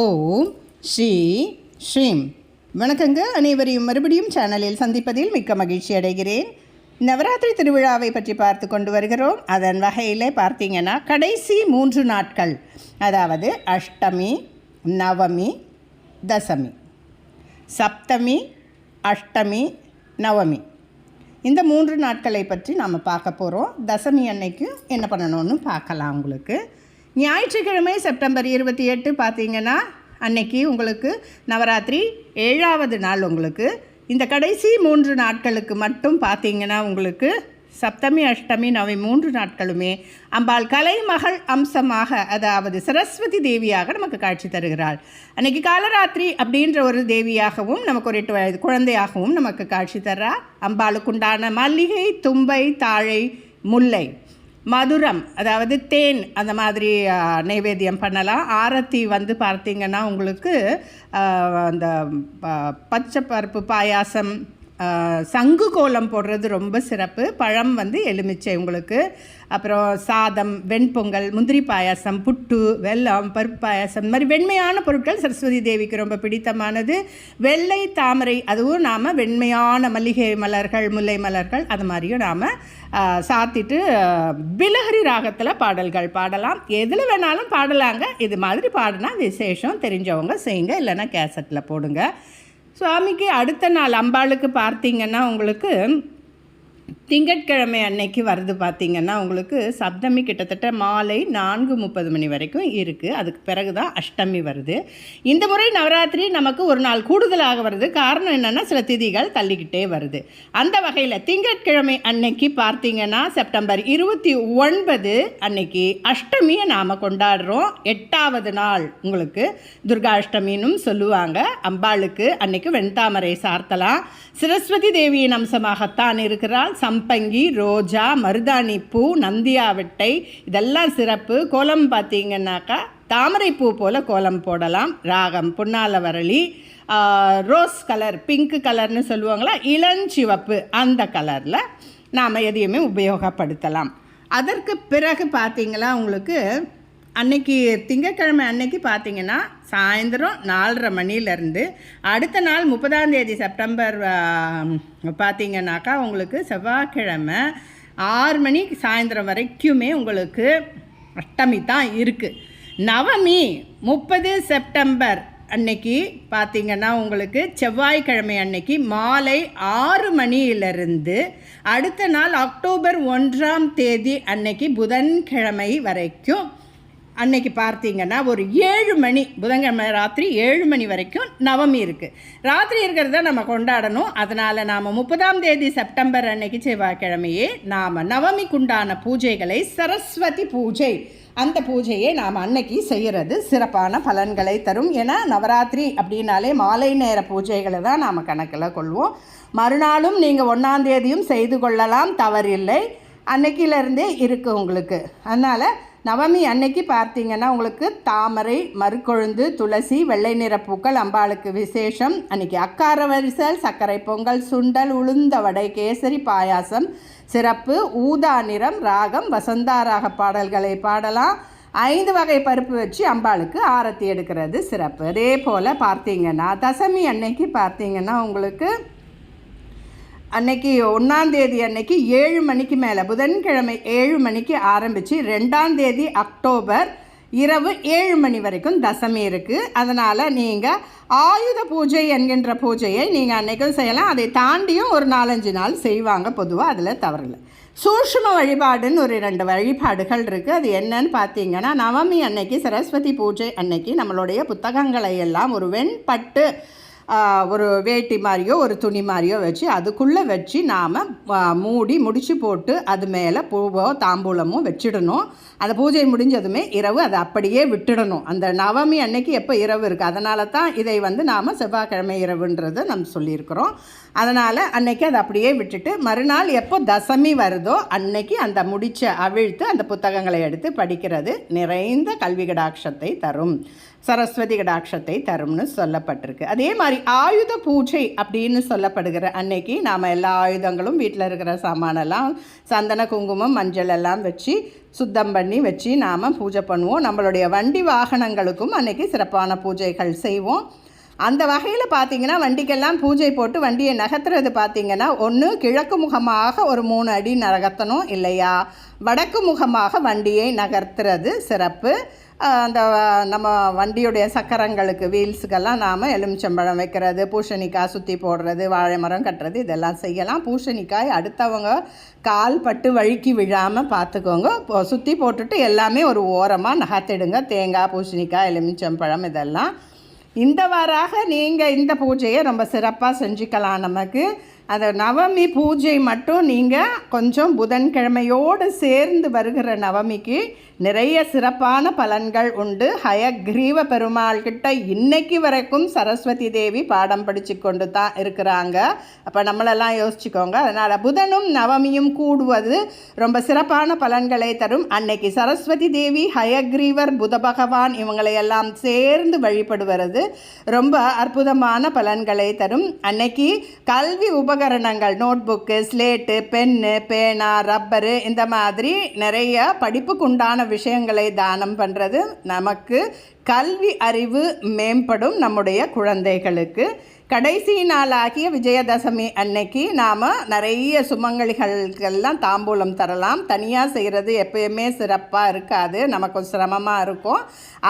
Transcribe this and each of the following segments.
ஓம் ஸ்ரீ ஸ்ரீம். வணக்கங்க அனைவரையும் மறுபடியும் சேனலில் சந்திப்பதில் மிக்க மகிழ்ச்சி அடைகிறேன். நவராத்திரி திருவிழாவை பற்றி பார்த்து கொண்டு வருகிறோம். அதன் வகையில் பார்த்தீங்கன்னா கடைசி மூன்று நாட்கள். அதாவது அஷ்டமி நவமி தசமி. சப்தமி அஷ்டமி நவமி. இந்த மூன்று நாட்களை பற்றி நாம் பார்க்க போகிறோம் தசமி அன்னைக்கு என்ன பண்ணணும்னு பார்க்கலாம் உங்களுக்கு. ஞாயிற்றுக்கிழமை செப்டம்பர் இருபத்தி எட்டு பார்த்தீங்கன்னா அன்னைக்கு உங்களுக்கு நவராத்திரி ஏழாவது நாள் உங்களுக்கு. இந்த கடைசி மூன்று நாட்களுக்கு மட்டும் பார்த்தீங்கன்னா உங்களுக்கு சப்தமி அஷ்டமி நவை மூன்று நாட்களுமே அம்பாள் கலைமகள் அம்சமாக அதாவது சரஸ்வதி தேவியாக நமக்கு காட்சி தருகிறாள். அன்னைக்கு காலராத்திரி அப்படின்ற ஒரு தேவியாகவும் நமக்கு ஒரு எட்டு வயது குழந்தையாகவும் நமக்கு காட்சி தர்றா. அம்பாளுக்குண்டான மல்லிகை தும்பை தாழை முல்லை. மதுரம் அதாவது தேன் அந்த மாதிரி நைவேத்தியம் பண்ணலாம். ஆரத்தி வந்து பார்த்தீங்கன்னா உங்களுக்கு அந்த பச்சை பருப்பு பாயாசம் சங்கு கோலம் போடுறது ரொம்ப சிறப்பு. பழம் வந்து எலுமிச்சை உங்களுக்கு. அப்புறம் சாதம் வெண்பொங்கல் முந்திரி பாயாசம் புட்டு வெல்லம் பருப்பு பாயாசம். இந்த மாதிரி வெண்மையான பொருட்கள் சரஸ்வதி தேவிக்கு ரொம்ப பிடித்தமானது. வெள்ளை தாமரை அதுவும் நாம் வெண்மையான மல்லிகை மலர்கள் முல்லை மலர்கள் அது மாதிரியும் நாம் சாத்திட்டு பிலஹரி ராகத்தில் பாடல்கள் பாடலாம். எதில் வேணாலும் பாடலாங்க. இது மாதிரி பாடினா விசேஷம். தெரிஞ்சவங்க செய்யுங்க. இல்லைன்னா கேசட்டில் போடுங்க. சுவாமிக்கு அடுத்த நாள் அம்பாளுக்கு பார்த்தீங்கன்னா உங்களுக்கு திங்கட்கிழமை அன்னைக்கு வருது பார்த்திங்கன்னா உங்களுக்கு சப்தமி கிட்டத்தட்ட மாலை நான்கு முப்பது மணி வரைக்கும் இருக்குது அதுக்கு பிறகு தான் அஷ்டமி வருது. இந்த முறை நவராத்திரி நமக்கு ஒரு நாள் கூடுதலாக வருது. காரணம் என்னென்னா சில திதிகள் தள்ளிக்கிட்டே வருது. அந்த வகையில் திங்கட்கிழமை அன்னைக்கு பார்த்தீங்கன்னா செப்டம்பர் இருபத்தி ஒன்பது அன்னைக்கு அஷ்டமியை நாம் கொண்டாடுறோம். எட்டாவது நாள் உங்களுக்கு துர்கா அஷ்டமின்னும் சொல்லுவாங்க. அம்பாளுக்கு அன்னைக்கு வெண்தாமரை சார்த்தலாம். சரஸ்வதி தேவியின் அம்சமாகத்தான் இருக்கிறாள். சம் சம்பங்கி ரோஜா மருதாணி பூ நந்தியாவட்டை இதெல்லாம் சிறப்பு. கோலம் பார்த்தீங்கன்னாக்கா தாமரைப்பூ போல் கோலம் போடலாம். ராகம் புன்னாலவரளி ரோஸ் கலர் பிங்க் கலர்னு சொல்லுவாங்களா? இளஞ்சிவப்பு அந்த கலரில் நாம் எதையுமே உபயோகப்படுத்தலாம். அதற்கு பிறகு பார்த்தீங்களா உங்களுக்கு அன்னைக்கு திங்கட்கிழமை அன்னைக்கு பார்த்தீங்கன்னா சாயந்தரம் நாலரை மணிலேருந்து அடுத்த நாள் முப்பதாம் தேதி செப்டம்பர் பார்த்தீங்கன்னாக்கா உங்களுக்கு செவ்வாய்க்கிழமை ஆறு மணி சாயந்தரம் வரைக்குமே உங்களுக்கு அஷ்டமி தான் இருக்குது நவமி முப்பது செப்டம்பர் அன்னைக்கு பார்த்திங்கன்னா உங்களுக்கு செவ்வாய்க்கிழமை அன்னைக்கு மாலை ஆறு மணியிலிருந்து அடுத்த நாள் அக்டோபர் ஒன்றாம் தேதி அன்னைக்கு புதன்கிழமை வரைக்கும் அன்னைக்கு பார்த்தீங்கன்னா ஒரு ஏழு மணி புதன்கிழமை ராத்திரி ஏழு மணி வரைக்கும் நவமி இருக்குது ராத்திரி இருக்கிறத நம்ம கொண்டாடணும். அதனால் நாம் முப்பதாம் தேதி செப்டம்பர் அன்னைக்கு செவ்வாய்க்கிழமையே நாம் நவமிக்குண்டான பூஜைகளை சரஸ்வதி பூஜை. அந்த பூஜையை நாம் அன்னைக்கு செய்கிறது சிறப்பான பலன்களை தரும். ஏன்னா நவராத்திரி அப்படின்னாலே மாலை நேர பூஜைகளை தான் நாம் கணக்கில் கொள்வோம். மறுநாளும் நீங்கள் ஒன்றாந்தேதியும் செய்து கொள்ளலாம். தவறில்லை. அன்னைக்கிலேருந்தே இருக்குது உங்களுக்கு. அதனால் நவமி அன்னைக்கு பார்த்தீங்கன்னா உங்களுக்கு தாமரை மறுக்கொழுந்து துளசி வெள்ளை நிற பூக்கள் அம்பாளுக்கு விசேஷம். அன்னைக்கு அக்கார வரிசல் சர்க்கரை பொங்கல் சுண்டல் உளுந்த வடை கேசரி பாயாசம் சிறப்பு ஊதா நிறம் ராகம் வசந்தாராக பாடல்களை பாடலாம். ஐந்து வகை பருப்பு வச்சு அம்பாளுக்கு ஆரத்தி எடுக்கிறது சிறப்பு. அதே போல் பார்த்தீங்கன்னா தசமி அன்னைக்கு பார்த்தீங்கன்னா உங்களுக்கு அன்னைக்கு ஒன்றாந்தேதி அன்னைக்கு ஏழு மணிக்கு மேலே புதன்கிழமை ஏழு மணிக்கு ஆரம்பித்து ரெண்டாந்தேதி அக்டோபர் இரவு ஏழு மணி வரைக்கும் தசமி இருக்குது அதனால் நீங்கள் ஆயுத பூஜை என்கின்ற பூஜையை நீங்கள் அன்றைக்கும் செய்யலாம். அதை தாண்டியும் ஒரு நாலஞ்சு நாள் செய்வாங்க. பொதுவாக அதில் தவறில்லை சூஷ்ம வழிபாடுன்னு ஒரு ரெண்டு வழிபாடுகள் இருக்குது அது என்னன்னு பார்த்தீங்கன்னா நவமி அன்னைக்கு சரஸ்வதி பூஜை அன்னைக்கு நம்மளுடைய புத்தகங்களை எல்லாம் ஒரு வெண்பட்டு ஒரு வேட்டி மாதிரியோ ஒரு துணி மாதிரியோ வச்சு அதுக்குள்ளே வச்சு நாம் மூடி முடிச்சு போட்டு அது மேலே பூவோ தாம்பூலமோ வச்சிடணும். அந்த பூஜை முடிஞ்சதுமே இரவு அதை அப்படியே விட்டுடணும். அந்த நவமி அன்னைக்கு எப்போ இரவு இருக்குது அதனால தான் இதை வந்து நாம் செவ்வாய்க்கிழமை இரவுன்றதை நம்ம சொல்லியிருக்கிறோம். அதனால் அன்னைக்கு அதை அப்படியே விட்டுட்டு மறுநாள் எப்போ தசமி வருதோ அன்னைக்கு அந்த முடிச்ச அவிழ்த்து அந்த புத்தகங்களை எடுத்து படிக்கிறது நிறைந்த கல்வி கடாட்சத்தை தரும். சரஸ்வதி கடாட்சத்தை தரும்னு சொல்லப்பட்டிருக்கு. அதே மாதிரி ஆயுத பூஜை அப்படின்னு சொல்லப்படுகிற அன்னைக்கு நாம் எல்லா ஆயுதங்களும் வீட்டில் இருக்கிற சாமானெல்லாம் சந்தன குங்குமம் மஞ்சள் எல்லாம் வச்சு சுத்தம் பண்ணி வச்சு நாம் பூஜை பண்ணுவோம். நம்மளுடைய வண்டி வாகனங்களுக்கும் அன்னைக்கு சிறப்பான பூஜைகள் செய்வோம். அந்த வகையில் பார்த்தீங்கன்னா வண்டிக்கெல்லாம் பூஜை போட்டு வண்டியை நகர்த்துறது பார்த்தீங்கன்னா ஒன்று கிழக்கு முகமாக ஒரு மூணு அடி நகர்த்தணும் இல்லையா? வடக்கு முகமாக வண்டியை நகர்த்துறது சிறப்பு. அந்த நம்ம வண்டியுடைய சக்கரங்களுக்கு வீல்ஸுக்கெல்லாம் நாம் எலுமிச்சம்பழம் வைக்கிறது பூசணிக்காய் சுற்றி போடுறது வாழை மரம் கட்டுறது இதெல்லாம் செய்யலாம். பூசணிக்காய் அடுத்தவங்க கால் பட்டு வழுக்கி விழாமல் பார்த்துக்கோங்க சுற்றி போட்டுட்டு எல்லாமே ஒரு ஓரமாக நகர்த்திடுங்க. தேங்காய் பூசணிக்காய் எலுமிச்சம்பழம் இதெல்லாம். இந்த வாராக நீங்கள் இந்த பூஜையை ரொம்ப சிறப்பாக செஞ்சுக்கலாம் நமக்கு. அந்த நவமி பூஜை மட்டும் நீங்கள் கொஞ்சம் புதன்கிழமையோடு சேர்ந்து வருகிற நவமிக்கு நிறைய சிறப்பான பலன்கள் உண்டு. ஹயக்ரீவ பெருமாள் கிட்ட இன்னைக்கு வரைக்கும் சரஸ்வதி தேவி பாடம் படித்து கொண்டு தான் இருக்கிறாங்க. அப்போ நம்மளெல்லாம் யோசிச்சுக்கோங்க. அதனால் புதனும் நவமியும் கூடுவது ரொம்ப சிறப்பான பலன்களை தரும். அன்னைக்கு சரஸ்வதி தேவி ஹயக்ரீவர் புத பகவான் இவங்களையெல்லாம் சேர்ந்து வழிபடுவது ரொம்ப அற்புதமான பலன்களை தரும். அன்னைக்கு கல்வி உப உபகரணங்கள் நோட்புக்கு ஸ்லேட்டு பென்னு பேனா ரப்பரு இந்த மாதிரி நிறைய படிப்புக்கு உண்டான விஷயங்களை தானம் பண்ணுறது நமக்கு கல்வி அறிவு மேம்படும் நம்முடைய குழந்தைகளுக்கு. கடைசி நாளாகிய விஜயதசமி அன்னைக்கு நாம் நிறைய சுமங்கலிகளுக்கெல்லாம் தாம்பூலம் தரலாம். தனியாக செய்கிறது எப்பயுமே சிறப்பாக இருக்காது. நமக்கு சிரமமாக இருக்கும்.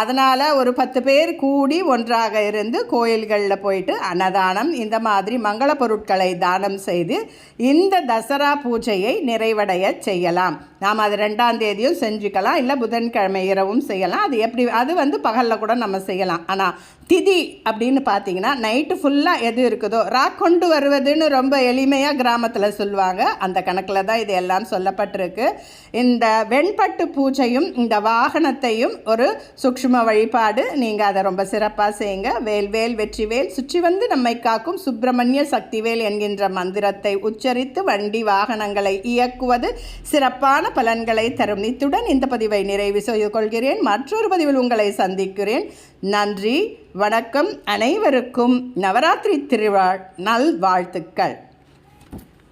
அதனால் ஒரு பத்து பேர் கூடி ஒன்றாக இருந்து கோயில்களில் போயிட்டு அன்னதானம் இந்த மாதிரி மங்கள பொருட்களை தானம் செய்து இந்த தசரா பூஜையை நிறைவடைய செய்யலாம். நாம் அது ரெண்டாம் தேதியும் செஞ்சுக்கலாம். இல்லை புதன்கிழமை இரவும் செய்யலாம். அது எப்படி அது வந்து பகலில் கூட நம்ம செய்யலாம். ஆனால் திதி அப்படின்னு பார்த்தீங்கன்னா நைட்டு ஃபுல்லாக எது இருக்குதோ ரா கொண்டு வருவதுன்னு ரொம்ப எளிமையாக கிராமத்தில் சொல்லுவாங்க. அந்த கணக்கில் தான் இது எல்லாம் சொல்லப்பட்டிருக்கு. இந்த வெண்பட்டு பூஜையும் இந்த வாகனத்தையும் ஒரு சூக்ஷ்ம வழிபாடு. நீங்கள் அதை ரொம்ப சிறப்பாக செய்யுங்க. வேல் வேல் வெற்றி வேல் சுற்றி வந்து நம்மை காக்கும் சுப்பிரமணிய சக்திவேல் என்கின்ற மந்திரத்தை உச்சரித்து வண்டி வாகனங்களை இயக்குவது சிறப்பான பலன்களை தரும். இத்துடன் இந்த பதிவை நிறைவு செய்து கொள்கிறேன். மற்றொரு பதிவில் உங்களை சந்திக்கிறேன். நன்றி. வணக்கம் அனைவருக்கும் நவராத்திரி திருவிழா நல்வாழ்த்துக்கள்.